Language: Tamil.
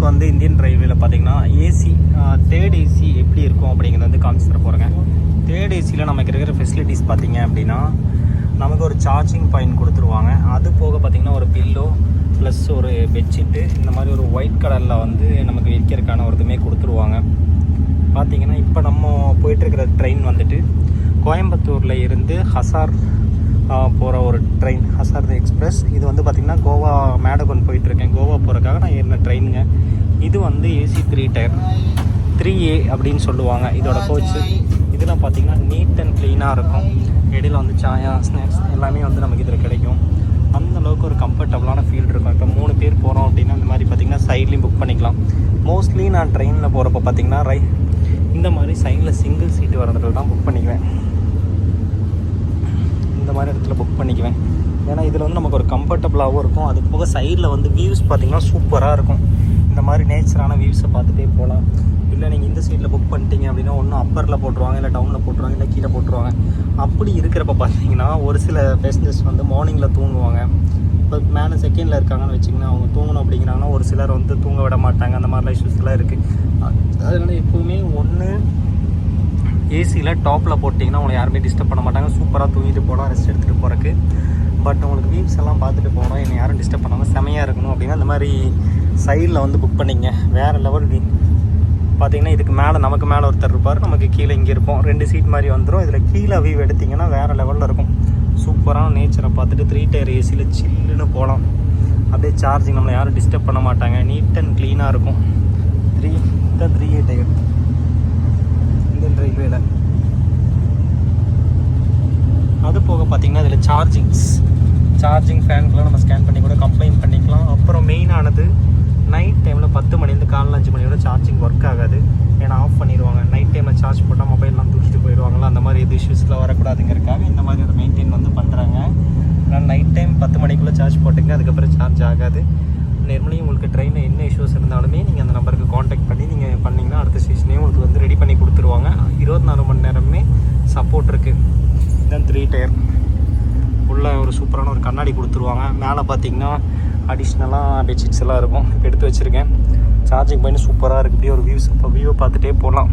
உங்களுக்கு வந்து இந்தியன் ரயில்வேல பார்த்தீங்கன்னா ஏசி தேர்ட் ஏசி எப்படி இருக்கும் அப்படிங்கிறத வந்து காமிச்சு போகிறேங்க தேர்ட் ஏசியில் நமக்கு இருக்கிற ஃபெசிலிட்டிஸ் பார்த்தீங்க அப்படின்னா நமக்கு ஒரு சார்ஜிங் பாயிண்ட் கொடுத்துருவாங்க. அது போக பார்த்தீங்கன்னா ஒரு பில்லோ ப்ளஸ் ஒரு பெட்ஷீட்டு இந்த மாதிரி ஒரு ஒயிட் கலரில் வந்து நமக்கு விற்கிறதுக்கான ஒரு இதுவுமே கொடுத்துருவாங்க. பார்த்தீங்கன்னா இப்போ நம்ம போயிட்டுருக்கிற ட்ரெயின் வந்துட்டு கோயம்புத்தூரில் இருந்து ஹசார் போகிற ஒரு ட்ரெயின் ஹசார் எக்ஸ்பிரஸ் இது வந்து பார்த்திங்கன்னா கோவா மேடகொன் போயிட்டுருக்கேன். கோவா போகிறக்காக நான் ஏறின ட்ரெயினுங்க இது வந்து AC three tier three A அப்படின்னு சொல்லுவாங்க. இதோட கோச்சு இதெல்லாம் பார்த்தீங்கன்னா நீட் அண்ட் க்ளீனாக இருக்கும். இடையில வந்து சாயா ஸ்நாக்ஸ் எல்லாமே வந்து நமக்கு இதில் கிடைக்கும். அந்த அளவுக்கு ஒரு கம்ஃபர்டபுளான ஃபீல் இருக்கும். இப்போ மூணு பேர் போகிறோம் அப்படின்னா இந்த மாதிரி பார்த்தீங்கன்னா சைட்லேயும் புக் பண்ணிக்கலாம். மோஸ்ட்லி நான் ட்ரெயினில் போகிறப்ப பார்த்தீங்கன்னா ரை இந்த மாதிரி சைடில் சிங்கிள் சீட்டு வர இடத்துல தான் புக் பண்ணிக்குவேன். மாதிரி இடத்துல புக் பண்ணிக்குவேன். ஏன்னா இதில் வந்து நமக்கு ஒரு கம்ஃபர்டபுளாகவும் இருக்கும். அது போக சைடில் வந்து வியூஸ் பார்த்தீங்கன்னா சூப்பராக இருக்கும். இந்த மாதிரி நேச்சரான வியூஸை பார்த்துட்டே போகலாம். இல்லை நீங்கள் இந்த சைடில் புக் பண்ணிட்டீங்க அப்படின்னா ஒன்றும் அப்பரில் போட்டுருவாங்க இல்லை டவுனில் போட்டுருவாங்க இல்லை கீழே போட்டுருவாங்க. அப்படி இருக்கிறப்ப பார்த்தீங்கன்னா ஒரு சில பேசஞ்சர்ஸ் வந்து மார்னிங்கில் தூங்குவாங்க. இப்போ மேலே செகண்டில் இருக்காங்கன்னு வச்சிங்கன்னா அவங்க தூங்கணும் அப்படிங்கிறாங்கன்னா ஒரு சிலர் வந்து தூங்க விட மாட்டாங்க. அந்த மாதிரிலாம் இஷ்யூஸ்லாம் இருக்குது அதனால் எப்போவுமே ஒன்று ஏசியில் டாப்பில் போட்டிங்கன்னா உங்களை யாருமே டிஸ்டர்ப் பண்ண மாட்டாங்க. சூப்பராக தூங்கிட்டு போகலாம் ரெஸ்ட் எடுத்துகிட்டு போகிறக்கு பட் உங்களுக்கு வியூஸ் எல்லாம் பார்த்துட்டு போகணும் என்னை யாரும் டிஸ்டர்ப் பண்ணாமல் செமையாக இருக்கணும் அப்படின்னா அந்த மாதிரி சைடில் வந்து புக் பண்ணிங்க. வேறு லெவல் பார்த்தீங்கன்னா இதுக்கு மேலே நமக்கு மேலே ஒருத்தர் இருப்பார். நமக்கு கீழே இங்கே இருப்போம். ரெண்டு சீட் மாதிரி வந்துடும் இதில் கீழே வியூ எடுத்திங்கன்னா வேறு லெவலில் இருக்கும். சூப்பரான நேச்சரை பார்த்துட்டு த்ரீ டயர் ஏசியில் சில்லுன்னு போகலாம் அப்படியே சார்ஜிங் நம்மளை யாரும் டிஸ்டர்ப் பண்ண மாட்டாங்க. நீட் அண்ட் க்ளீனாக இருக்கும் த்ரீ தான் த்ரீ ஏ டயர் இந்தியன் ரயில்வேல அது போக பார்த்தீங்கன்னா இதில் சார்ஜிங்ஸ் சார்ஜிங் ஃபேன்க்குலாம் நம்ம ஸ்கேன் பண்ணி கூட கம்ப்ளைண்ட் பண்ணிக்கலாம். அப்புறம் மெயினானது நைட் டைமில் பத்து மணிலேருந்து காலைல அஞ்சு மணியோட சார்ஜிங் ஒர்க் ஆகாது. ஏன்னா ஆஃப் பண்ணிடுவாங்க. நைட் டைமில் சார்ஜ் போட்டால் மொபைல்லாம் தூக்கிட்டு போயிடுவாங்களா? அந்த மாதிரி எது இஷ்யூஸ்லாம் வரக்கூடாதுங்கிறக்காக இந்த மாதிரி ஒரு மெயின்டைன் வந்து பண்ணுறாங்க ஆனால் நைட் டைம் பத்து மணிக்குள்ளே சார்ஜ் போட்டுங்க அதுக்கப்புறம் சார்ஜ் ஆகாது. நார்மலி உங்களுக்கு ட்ரெயினில் என்ன இஷ்யூஸ் இருந்தாலுமே நீங்கள் அந்த நம்பருக்கு காண்டாக்ட் பண்ணி நீங்கள் பண்ணிங்கன்னா அடுத்த ஸ்டேஷனையும் உங்களுக்கு வந்து ரெடி பண்ணி கொடுத்துருவாங்க. இருபத்தி நாலு மணி நேரமே சப்போர்ட் இருக்குது தென் த்ரீ டயர் உள்ளே ஒரு சூப்பரான ஒரு கண்ணாடி கொடுத்துருவாங்க. மேலே பார்த்தீங்கன்னா அடிஷ்னலாக பெட்ஷீட்ஸ் எல்லாம் இருக்கும். எடுத்து வச்சுருக்கேன். சார்ஜிங் பண்ணி சூப்பராக இருக்குது இப்படியே ஒரு வியூஸ் இப்போ வியூவை பார்த்துட்டே போகலாம்